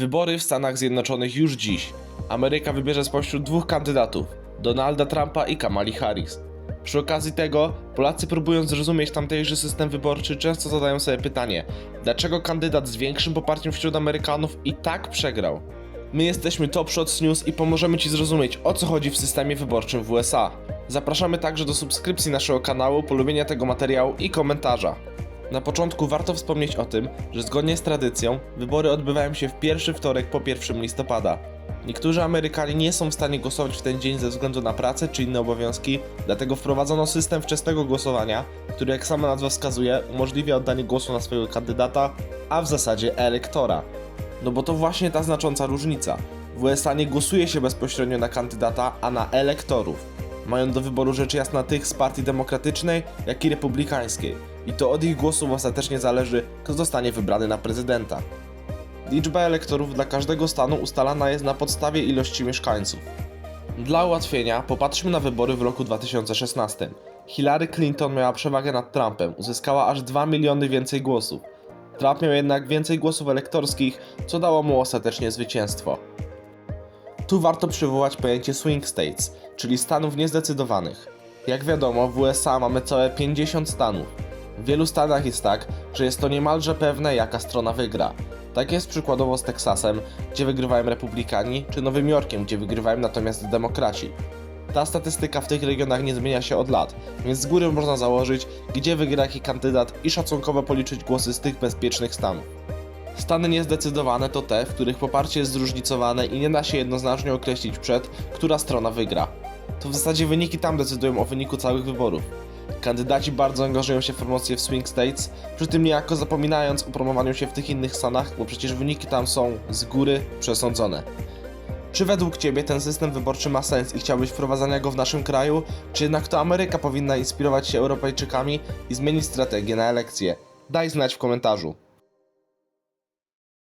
Wybory w Stanach Zjednoczonych już dziś. Ameryka wybierze spośród dwóch kandydatów: Donalda Trumpa i Kamali Harris. Przy okazji tego, Polacy próbując zrozumieć tamtejszy system wyborczy, często zadają sobie pytanie, dlaczego kandydat z większym poparciem wśród Amerykanów i tak przegrał. My jesteśmy Top Shots News i pomożemy Ci zrozumieć o co chodzi w systemie wyborczym w USA. Zapraszamy także do subskrypcji naszego kanału, polubienia tego materiału i komentarza. Na początku warto wspomnieć o tym, że zgodnie z tradycją wybory odbywają się w pierwszy wtorek po 1 listopada. Niektórzy Amerykanie nie są w stanie głosować w ten dzień ze względu na pracę czy inne obowiązki, dlatego wprowadzono system wczesnego głosowania, który jak sama nazwa wskazuje umożliwia oddanie głosu na swojego kandydata, a w zasadzie elektora. No bo to właśnie ta znacząca różnica. W USA nie głosuje się bezpośrednio na kandydata, a na elektorów. Mają do wyboru rzecz jasna tych z partii demokratycznej, jak i republikańskiej. I to od ich głosów ostatecznie zależy, kto zostanie wybrany na prezydenta. Liczba elektorów dla każdego stanu ustalana jest na podstawie ilości mieszkańców. Dla ułatwienia popatrzmy na wybory w roku 2016. Hillary Clinton miała przewagę nad Trumpem, uzyskała aż 2 miliony więcej głosów. Trump miał jednak więcej głosów elektorskich, co dało mu ostatecznie zwycięstwo. Tu warto przywołać pojęcie swing states, czyli stanów niezdecydowanych. Jak wiadomo, w USA mamy całe 50 stanów. W wielu stanach jest tak, że jest to niemalże pewne, jaka strona wygra. Tak jest przykładowo z Teksasem, gdzie wygrywają republikani, czy Nowym Jorkiem, gdzie wygrywają natomiast demokraci. Ta statystyka w tych regionach nie zmienia się od lat, więc z góry można założyć, gdzie wygra jaki kandydat i szacunkowo policzyć głosy z tych bezpiecznych stanów. Stany niezdecydowane to te, w których poparcie jest zróżnicowane i nie da się jednoznacznie określić przed, która strona wygra. To w zasadzie wyniki tam decydują o wyniku całych wyborów. Kandydaci bardzo angażują się w promocję w swing states, przy tym niejako zapominając o promowaniu się w tych innych stanach, bo przecież wyniki tam są z góry przesądzone. Czy według Ciebie ten system wyborczy ma sens i chciałbyś wprowadzania go w naszym kraju, czy jednak to Ameryka powinna inspirować się Europejczykami i zmienić strategię na elekcje? Daj znać w komentarzu.